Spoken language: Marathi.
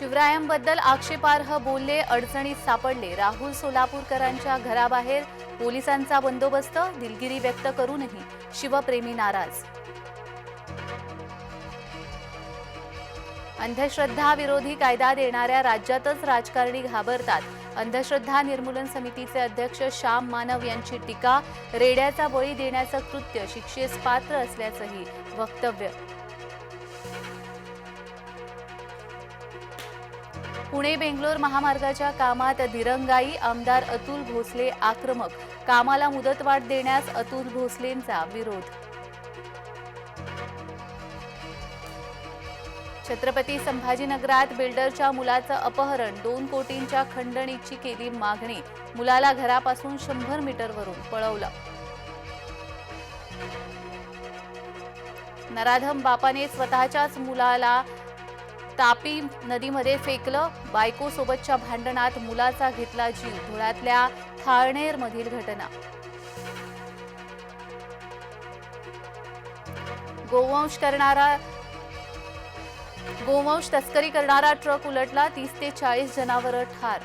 शिवरायांबद्दल आक्षेपार्ह बोलले अडचणीत सापडले. राहुल सोलापूरकरांच्या घराबाहेर पोलिसांचा बंदोबस्त दिलगिरी व्यक्त करूनही शिवप्रेमी नाराज. अंधश्रद्धा विरोधी कायदा देणाऱ्या राज्यातच राजकारणी घाबरतात. अंधश्रद्धा निर्मूलन समितीचे अध्यक्ष श्याम मानव यांची टीका रेड्याचा बळी देण्याचं कृत्य शिक्षेस पात्र असल्याचंही वक्तव्य. पुणे बेंगलोर महामार्गाच्या कामात दिरंगाई आमदार अतुल भोसले आक्रमक. कामाला मुदतवाढ देण्यास अतुल भोसलेंचा विरोध. छत्रपती संभाजीनगरात बिल्डरच्या मुलाचं अपहरण दोन कोटींच्या खंडणीची केली मागणी मुलाला घरापासून शंभर मीटरवरून पळवलं. नराधम बापाने स्वतःच्याच मुलाला तापी नदीमध्ये फेकलं. बायकोसोबतच्या भांडणात मुलाचा घेतला जीव. धुळ्यातल्या थाळनेरमधील घटना. गोवंश करणारा गोवंश तस्करी करणारा ट्रक उलटला. तीस ते चाळीस जनावरं ठार.